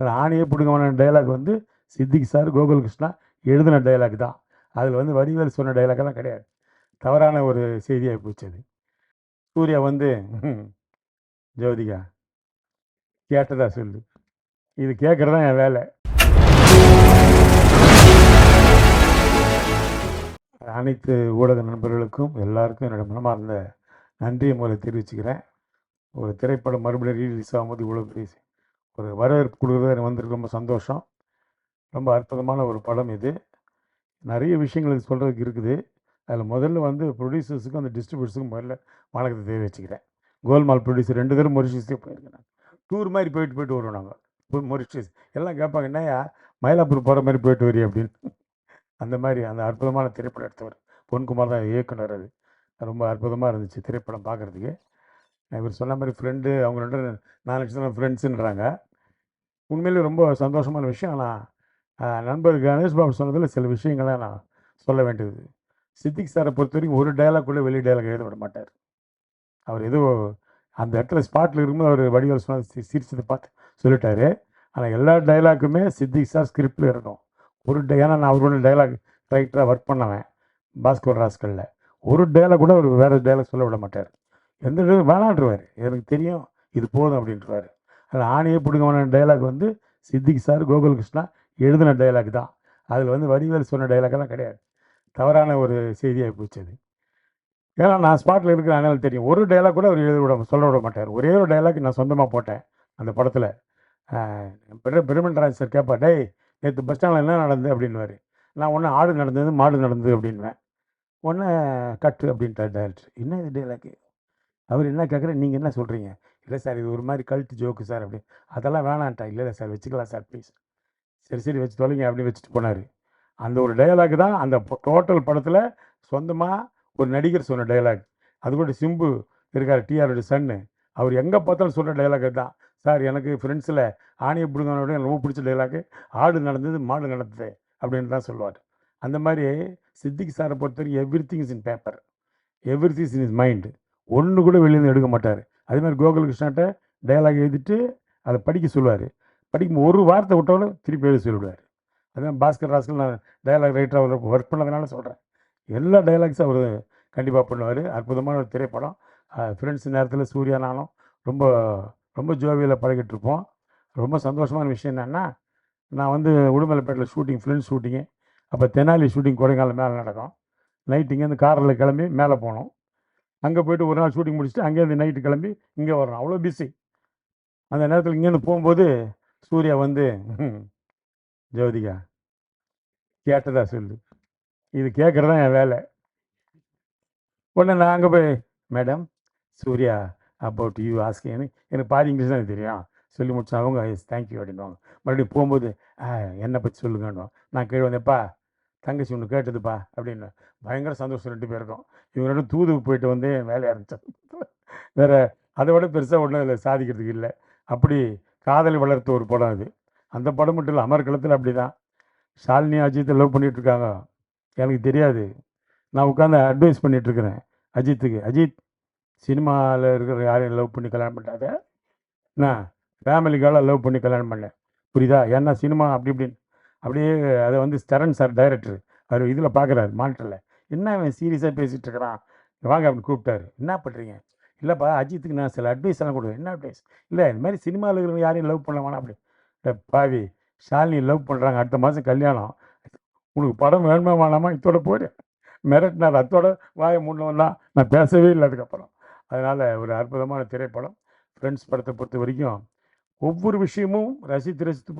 ஆணையே பிடுங்கமான dialogue வந்து Siddique sir Gokul Krishna எழுதின dialogue தான். அதில் வந்து வடிவேல் சொன்ன டைலாக்கெல்லாம் கிடையாது. தவறான ஒரு செய்தியாகி போச்சு அது. சூர்யா வந்து ஜோதிகா கேட்டதா சொல்லு. இது கேட்குறது தான் என் வேலை. அனைத்து ஊடக நண்பர்களுக்கும் எல்லாருக்கும் என்னோட மனமார்ந்த நன்றியை முதல்ல தெரிவிச்சுக்கிறேன். ஒரு திரைப்படம் மறுபடியும் ரீலீஸ் ஆகும்போது இவ்வளோ பெரிய ஒரு வரவேற்பு கொடுக்குறது எனக்கு வந்திருக்கு. ரொம்ப சந்தோஷம். ரொம்ப அற்புதமான ஒரு படம் இது. நிறைய விஷயங்கள் இது சொல்கிறதுக்கு இருக்குது. அதில் முதல்ல வந்து ப்ரொடியூசர்ஸுக்கும் அந்த டிஸ்ட்ரிபியூட்டர்ஸுக்கும் முதல்ல வணக்கத்தை தெரிவிச்சுக்கிறேன் கோல்மால் ப்ரொடியூசர் ரெண்டு பேரும் மொரிஷியஸே போயிருக்கேன் டூர் மாதிரி போயிட்டு போயிட்டு வருவோம் நாங்கள் மொரிஷியஸ் எல்லாம் கேட்பாங்க என்னையா மயிலாப்பூர் போகிற மாதிரி போயிட்டு வரி அப்படின்னு. அந்த மாதிரி அந்த அற்புதமான திரைப்படம் எடுத்தவர். பொன்குமார் தான் இயக்குனர் அது. ரொம்ப அற்புதமாக இருந்துச்சு திரைப்படம் பார்க்குறதுக்கு. இவர் சொன்ன மாதிரி ஃப்ரெண்டு அவங்க ரெண்டு நாலு லட்சம் ஃப்ரெண்ட்ஸுன்றாங்க உண்மையிலே ரொம்ப சந்தோஷமான விஷயம். ஆனால் நண்பர் கணேஷ் பாபு சொன்னதில் சில விஷயங்களை நான் சொல்ல வேண்டியது. சித்திக் சாரை பொறுத்த வரைக்கும் ஒரு டைலாக் கூட வெளி டைலாக் எழுத விட மாட்டார் அவர் ஏதோ அந்த இடத்துல ஸ்பாட்டில் இருக்கும்போது அவர் வடிவேல் சொன்ன சி- சிரிச்சதை பார்த்து சொல்லிட்டாரு. ஆனால் எல்லா டைலாக்குமே சித்திக் சார் ஸ்கிரிப்டில் இருக்கும். ஒரு டை ஏன்னா நான் அவரோட டைலாக் ரைட்டராக ஒர்க் பண்ணுவேன் பாஸ்கர் ராஸ்கலில். ஒரு டைலாக் கூட அவர் வேறு டைலாக் சொல்ல விட மாட்டார். எந்த டைலாக் வேணான்றவார். எனக்கு தெரியும் இது போதும் அப்படின்றவார். அதில் ஆணையே பிடுங்கமான டைலாக் வந்து சித்திக் சார் கோகுல் கிருஷ்ணா எழுதின டைலாக் தான். அதில் வந்து வடிவேல் சொன்ன டைலாக்கெல்லாம் கிடையாது. தவறான ஒரு செய்தியாக போச்சு அது. ஏன்னா நான் ஸ்பாட்டில் இருக்கிற அதனால தெரியும். ஒரு டைலாக் கூட அவர் எழுத விட சொல்ல விட மாட்டார். ஒரே ஒரு டைலாக் நான் சொந்தமாக போட்டேன் அந்த படத்தில். பிரமண்டராஜ் சார் கேட்பா டேய் நேற்று பஸ் ஸ்டாண்டில் என்ன நடந்தது? அப்படின்னுவார். நான் ஒன்று ஆடு நடந்தது மாடு நடந்தது அப்படின்வேன் ஒன்று கட்டு அப்படின்ட்டார் டேரக்டர் என்ன இது டைலாக்கு அவர் என்ன கேட்குற நீங்கள் என்ன சொல்கிறீங்க இல்லை சார் இது ஒரு மாதிரி கல்ட்டு ஜோக்கு சார் அப்படி அதெல்லாம் வேணான்ட்டா. இல்லை இல்லை சார் வச்சுக்கலாம் சார் ப்ளீஸ். சரி சரி வச்சு தொலைங்க அப்படின்னு வச்சுட்டு போனார். அந்த ஒரு டயலாக் தான் அந்த டோட்டல் படத்தில் சொந்தமாக ஒரு நடிகர் சொன்ன டயலாக். அது கூட சிம்பு இருக்கார் டிஆரோட சன்னு. அவர் எங்கே பார்த்தாலும் சொல்கிற டயலாக் தான் சார் எனக்கு ஃப்ரெண்ட்ஸில் ஆணியை பிடுங்கனோட எனக்கு ரொம்ப பிடிச்ச டயலாக்கு ஆடு நடந்தது மாடு நடந்தது அப்படின்னு தான் சொல்லுவார். அந்த மாதிரி சித்திக் சாரை பொறுத்தவரைக்கும் everything is in paper. Every things in is mind. ஒன்று கூட வெளியிருந்து எடுக்க மாட்டார். அதே மாதிரி கோகுல் டயலாக் எழுதிட்டு அதை படிக்க சொல்லுவார். படிக்கும் ஒரு வார்த்தை விட்டவொடனே திருப்பி எழுதி சொல்லிவிடுவார். அதான் பாஸ்கர் ராஸ்கர் நான் டயலாக் ரைட்டராக ஒர்க் பண்ணதுனால சொல்கிறேன் எல்லா டயலாக்ஸும் அவர் கண்டிப்பாக பண்ணுவார். அற்புதமான ஒரு திரைப்படம். ஃப்ரெண்ட்ஸ் நேரத்தில் சூர்யா நானும் ரொம்ப ரொம்ப ஜோவியில் பழகிட்டு இருப்போம் ரொம்ப சந்தோஷமான விஷயம் என்னென்னா நான் வந்து உடுமலைப்பேட்டில் ஷூட்டிங் ஃப்ரெண்ட்ஸ் ஷூட்டிங்கு அப்போ தெனாலி ஷூட்டிங் கொடைக்கானல் மேலே நடக்கும். நைட் இங்கேருந்து காரில் கிளம்பி மேலே போனோம். அங்கே போயிட்டு ஒரு நாள் ஷூட்டிங் முடிச்சுட்டு அங்கேருந்து நைட்டு கிளம்பி இங்கே வரணும் அவ்வளோ பிஸி அந்த நேரத்தில் இங்கேருந்து போகும்போது சூர்யா வந்து ஜோதிகா கேட்டதா சொல்லு. இது கேட்குறது தான் என் வேலை. உடனே நான் அங்கே போய் மேடம் சூர்யா அபவுட் யூ ஆஸ்கேன்னு எனக்கு பாதி இங்கிலீஷ் தான் தெரியும். சொல்லி முடிச்சு அவங்க எஸ் தேங்க்யூ அப்படின்வாங்க மறுபடியும் போகும்போது "ஆ, என்னை பற்றி சொல்லுங்கன்னுவோம் நான் கீழே வந்தேப்பா தங்கச்சி ஒன்று கேட்டதுப்பா அப்படின்னு. பயங்கர சந்தோஷம் ரெண்டு பேருக்கும். இவங்க ரெண்டும் தூதுக்கு போயிட்டு வந்து வேலை இருந்துச்சு வேறு அதை விட பெருசாக ஒன்றும் அதில் சாதிக்கிறதுக்கு இல்லை. அப்படி காதலை வளர்த்த ஒரு படம் அது. அந்த படம் மட்டும் இல்லை அமர்களத்தில் அப்படி தான் ஷாலினி அஜித்தை லவ் பண்ணிகிட்ருக்காங்க இருக்காங்க எனக்கு தெரியாது. நான் உட்காந்து அட்வைஸ் பண்ணிகிட்ருக்கிறேன் அஜித்துக்கு. அஜித் சினிமாவில் இருக்கிற யாரையும் லவ் பண்ணி கல்யாணம் பண்ணாத நான் ஃபேமிலிக்காக லவ் பண்ணி கல்யாணம் பண்ணேன் புரியுதா? ஏன்னா சினிமா அப்படி இப்படின்னு அப்படியே அதை வந்து ஸ்டரன் சார் டைரக்டர் அவர் இதில் பார்க்குறாரு மானிட்டரில். என்ன அவன் சீரியஸாக பேசிகிட்டு இருக்கிறான் வாங்க அப்படின்னு கூப்பிட்டாரு. என்ன பண்ணுறீங்க இல்லைப்பா அஜித்துக்கு நான் சில அட்வைஸ் எல்லாம் கொடுக்குறேன். என்ன அட்வைஸ் இல்லை இந்த மாதிரி சினிமாவில் இருக்கிறவங்க யாரையும் லவ் பண்ண வேணாம். அப்படி பாவி ஷாலினி லவ் பண்ணுறாங்க அடுத்த மாதம் கல்யாணம். உனக்கு படம் வேணுமா வேணாமா? இதோட போயிடு மிரட்டினார். அத்தோட வாயை முன்னவன் நான் பேசவே இல்லை அதுக்கப்புறம். அதனால் ஒரு அற்புதமான திரைப்படம். ஃப்ரெண்ட்ஸ் படத்தை பொறுத்த வரைக்கும் ஒவ்வொரு விஷயமும் ரசித்து ரசித்து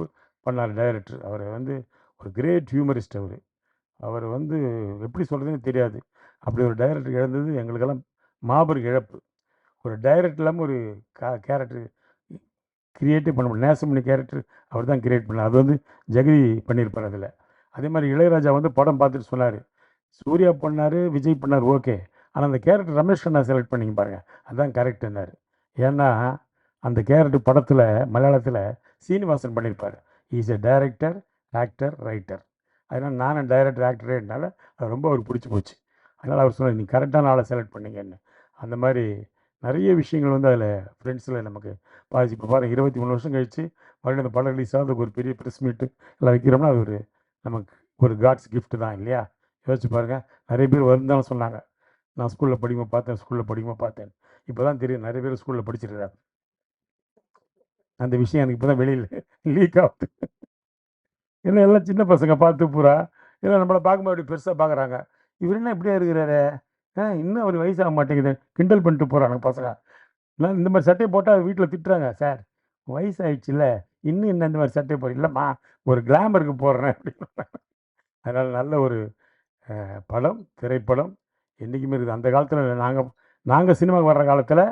பண்ணார் டைரக்டர் அவர் வந்து ஒரு கிரேட் ஹியூமரிஸ்ட் அவர். அவர் வந்து எப்படி சொல்கிறதுன்னு தெரியாது. அப்படி ஒரு டைரக்டர் இழந்தது எங்களுக்கெல்லாம் மாபெரும் இழப்பு. ஒரு டைரக்டர் இல்லாமல் ஒரு கா கேரக்டர் கிரியேட்டே பண்ண முடியும் நேசமணி கேரக்டர் அவர் தான் கிரியேட் பண்ணார் அது வந்து ஜெகதி பண்ணியிருப்பார் அதில். அதே மாதிரி இளையராஜா வந்து படம் பார்த்துட்டு சொன்னார். சூர்யா பண்ணார் விஜய் பண்ணார் ஓகே. ஆனால் அந்த கேரக்டர் ரமேஷ் அண்ணா செலக்ட் பண்ணிங்க பாருங்கள் அதுதான் கரெக்டுன்னாரு ஏன்னா அந்த கேரக்டர் படத்தில் மலையாளத்தில் சீனிவாசன் பண்ணியிருப்பார். Is a director actor writer அதனால் நானும் டைரக்டர் ஆக்டரேனால அது ரொம்ப அவருக்கு பிடிச்சி போச்சு. அதனால் அவர் சொன்னார் நீ கரெக்டான ஆளை செலக்ட் பண்ணிங்கன்னு. அந்த மாதிரி நிறைய விஷயங்கள் வந்து அதில் ஃப்ரெண்ட்ஸில் நமக்கு பாதிச்சு. இப்போ பாருங்கள் இருபத்தி மூணு வருஷம் கழிச்சு மறுபடியும் அந்த படம் ரிலீஸ் ஆகுது. ஒரு பெரிய ப்ரெஸ் மீட்டு எல்லாம் வைக்கிறோம்னா அது ஒரு நமக்கு ஒரு காட்ஸ் கிஃப்ட்டு தான் இல்லையா? யோசிச்சு பாருங்கள் நிறைய பேர் வருந்தாலும் சொன்னாங்க நான் ஸ்கூலில் படிக்கும்போது பார்த்தேன் ஸ்கூலில் படிக்கும்போது பார்த்தேன். இப்போ தான் தெரியும் நிறைய பேர் ஸ்கூலில் படிச்சிருக்கிறாங்க. அந்த விஷயம் எனக்கு இப்போ தான் வெளியில் லீக் ஆகுது. ஏன்னா எல்லாம் சின்ன பசங்க பார்த்து பூரா இல்லை நம்மளை பார்க்கும்போது அப்படி பெருசாக பார்க்குறாங்க. இவர் என்ன இப்படியா இருக்கிறாரு? ஆ இன்னும் அவர் வயசாக மாட்டேங்குது. கிண்டல் பண்ணிட்டு போகிறாங்க பசங்க. நான் இந்த மாதிரி சட்டையை போட்டால் வீட்டில் திட்டுறாங்க. சார் வயசாயிடுச்சுல்ல. இன்னும் என்ன இந்த மாதிரி சட்டையை போடுற இல்லைம்மா ஒரு கிளாமருக்கு போடுறேன். அப்படின்னு அதனால் நல்ல ஒரு படம் திரைப்படம். என்றைக்குமே இருக்குது. அந்த காலத்தில் நாங்கள் நாங்கள் சினிமாவுக்கு வர்ற காலத்தில்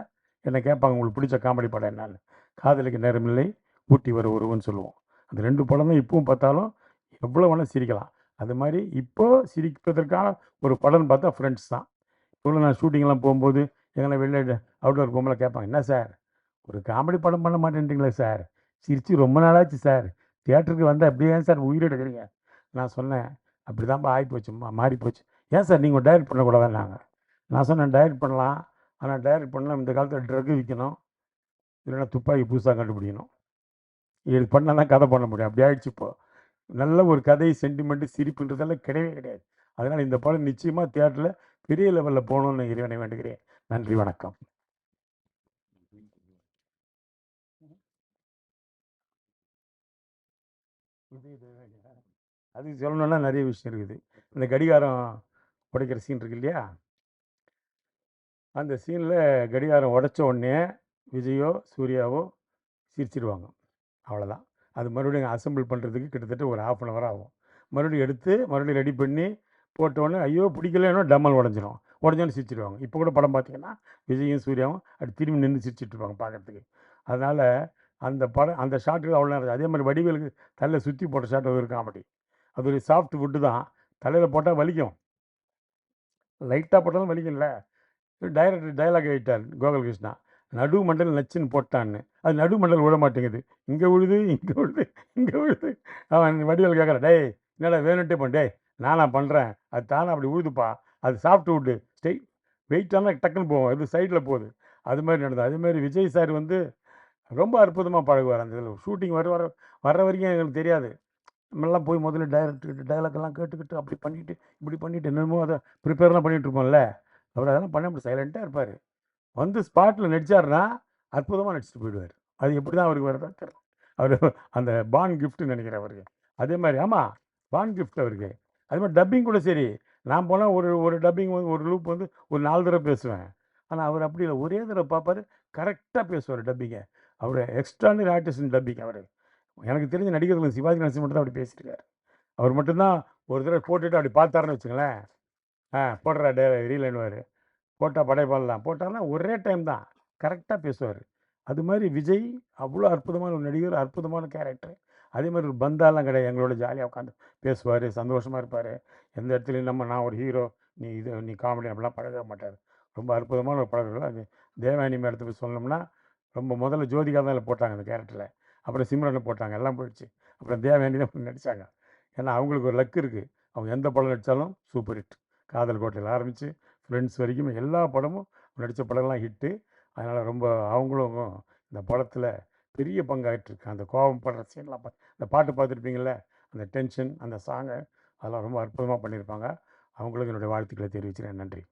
என்னை கேட்பாங்க உங்களுக்கு பிடிச்ச காமெடி படம் என்னன்னு? காதலுக்கு நேரமில்லை ஊட்டி வர ஒருவன் சொல்லுவோம். அந்த ரெண்டு படம் தான் இப்பவும் பார்த்தாலும் எவ்வளோ வேணால் சிரிக்கலாம். அது மாதிரி இப்போ சிரிப்பதற்கான ஒரு படம்னு பார்த்தா ஃப்ரெண்ட்ஸ் தான். இப்போ நான் ஷூட்டிங்லாம் போகும்போது எங்களை வெளில அவுட்டோர் போகும்போது கேட்பாங்க என்ன சார் ஒரு காமெடி படம் பண்ண மாட்டேன்றீங்களே சார் சிரிச்சு ரொம்ப நாளாச்சு சார் தியேட்டருக்கு வந்தால் அப்படியே தான் சார் உயிர் எடுக்கிறீங்க நான் சொன்னேன் அப்படி தான் ஆகி போச்சு மாறி போச்சு. ஏன் சார் நீங்கள் டைரக்ட் பண்ணக்கூடாதுன்னாங்க? நான் சொன்னேன் டைரக்ட் பண்ணலாம். ஆனால் டைரக்ட் பண்ணலாம். இந்த காலத்தில் ட்ரக் விற்கணும் இல்லைன்னா துப்பாக்கி புதுசாக கண்டுபிடிக்கணும். இது பண்ணால் தான் கதை பண்ண முடியும். அப்படி ஆயிடுச்சு இப்போ. நல்ல ஒரு கதை சென்டிமெண்ட்டு சிரிப்புன்றதெல்லாம் கிடையவே கிடையாது. அதனால் இந்த படம் நிச்சயமாக தியேட்டரில் பெரிய லெவலில் போகணும்னு இறைவனை வேண்டுகிறேன். நன்றி வணக்கம். அது சொல்லணும்னா நிறைய விஷயம் இருக்குது. இந்த கடிகாரம் உடைக்கிற சீன் இருக்கு இல்லையா? அந்த சீனில் கடிகாரம் உடைச்ச உடனே விஜயோ சூர்யாவோ சிரிச்சிடுவாங்க அவ்வளோதான். அது மறுபடியும் அசெம்பிள் பண்ணுறதுக்கு கிட்டத்தட்ட ஒரு ஆஃப் அன் ஹவர் ஆகும். மறுபடியும் எடுத்து மறுபடியும் ரெடி பண்ணி போட்டோடனே ஐயோ பிடிக்கலன்னா டம்மல் உடஞ்சிரும். உடஞ்சோன்னு சிரிச்சிடுவாங்க இப்போ கூட படம் பார்த்தீங்கன்னா விஜயும் சூர்யாவும் அப்படி திரும்பி நின்று சிரிச்சிட்ருப்பாங்க பார்க்குறதுக்கு. அதனால் அந்த படம் அந்த ஷாட்டுக்கு அவ்வளோ நேரம் அதே மாதிரி வடிவேலுக்கு தலையில் சுற்றி போட்ட ஷாட் ஒரு காமெடி அது ஒரு சாஃப்ட் ஃபுட்டு தான். தலையில் போட்டால் வலிக்கும். லைட்டாக போட்டாலும் வலிக்கும்ல. டைரக்டர் டைலாக் ஆகிட்டார் கோகுல் கிருஷ்ணா நடு மண்டல் நச்சுன்னு போட்டான்னு. அது நடு மண்டல் விட மாட்டேங்குது இங்கே விழுது இங்கே விழுது இங்கே விழுது. அவன் வடிவல் கேட்குறான் டேய் என்னடா வேணுன்ட்டே பண்ண டேய் நானா பண்ணுறேன் அது தானே அப்படி விழுதுப்பா. அது சாப்பிட்டு விட்டு ஸ்டெய் வெயிட்டான டக்குன்னு போகும். இது சைடில் போகுது. அது மாதிரி நடந்தது. அதேமாதிரி விஜய் சார் வந்து ரொம்ப அற்புதமாக பழகுவார் அந்த இதில். ஷூட்டிங் வர வர வர்ற வரைக்கும் எங்களுக்கு தெரியாது. நம்மளாம் போய் முதல்ல டைரக்ட் டைலாக்லாம் கேட்டுக்கிட்டு அப்படி பண்ணிவிட்டு இப்படி பண்ணிட்டு என்னமோ அதை ப்ரிப்பேர்லாம் பண்ணிகிட்டு இருப்போம்ல. அவர் அதெல்லாம் பண்ண முடியும் சைலண்ட்டாக இருப்பார். வந்து ஸ்பாட்டில் நடித்தாருன்னா அற்புதமாக நடிச்சுட்டு போயிடுவார். அது எப்படி தான் அவருக்கு வரதா தெரியல. அவர் அந்த பான் கிஃப்ட்னு நினைக்கிறேன் அவருக்கு. அதே மாதிரி ஆமாம் பான் கிஃப்ட் அவருக்கு. அதே மாதிரி டப்பிங் கூட சரி. நான் போனால் ஒரு ஒரு டப்பிங் வந்து ஒரு லூப் வந்து ஒரு நாலு தடவை பேசுவேன். ஆனால் அவர் அப்படி இல்லை. ஒரே தடவை பார்ப்பார் கரெக்டாக பேசுவார் டப்பிங்கை அவர் எக்ஸ்ட்ரானரி ஆர்டிஸ்ட் டப்பிங் அவர். எனக்கு தெரிஞ்ச நடிகர்கள் சிவாஜி கணேசன் மட்டும் தான் அப்படி பேசியிருக்காரு. அவர் மட்டும்தான் ஒரு தடவை போட்டுட்டு அப்படி பார்த்தாருன்னு வச்சுங்களேன் ஆ போடுறா டே ரீலைன்வார் போட்டால் படைப்பாடலாம் போட்டார்னா ஒரே டைம் தான். கரெக்டாக பேசுவார். அது மாதிரி விஜய் அவ்வளோ அற்புதமான ஒரு நடிகர் அற்புதமான கேரக்டர் அதே மாதிரி ஒரு பந்தாலாம் கிடையாது. எங்களோட ஜாலியாக உட்காந்து பேசுவார் சந்தோஷமாக இருப்பார். எந்த இடத்துலையும் நம்ம நான் ஒரு ஹீரோ நீ இது நீ காமெடி அப்படிலாம் பழக மாட்டார். ரொம்ப அற்புதமான ஒரு பழக்கம் அது தேவானி மேடத்தை போய் சொல்லணும்னா ரொம்ப முதல்ல ஜோதிகா தான் போட்டாங்க அந்த கேரக்டரில் அப்புறம் சிம்ரனில் போட்டாங்க. எல்லாம் போயிடுச்சு. அப்புறம் தேவானி தான் நடித்தாங்க ஏன்னா அவங்களுக்கு ஒரு லக் இருக்குது அவங்க எந்த படம் நடித்தாலும் சூப்பர் ஹிட் காதல் கோட்டையில் ஆரம்பித்து ஃப்ரெண்ட்ஸ் வரைக்கும் எல்லா படமும் நடித்த படம்லாம் ஹிட்டு. அதனால் ரொம்ப அவங்களும் இந்த படத்தில் பெரிய பங்காயிட்டிருக்கு அந்த கோபம் படுற சீன்லாம் பா இந்த பாட்டு பார்த்துருப்பீங்கள்ல அந்த டென்ஷன் அந்த சாங்கை அதெல்லாம் ரொம்ப அற்புதமாக பண்ணியிருப்பாங்க அவங்களுக்கு என்னுடைய வாழ்த்துக்களை தெரிவிக்கிறேன் நன்றி.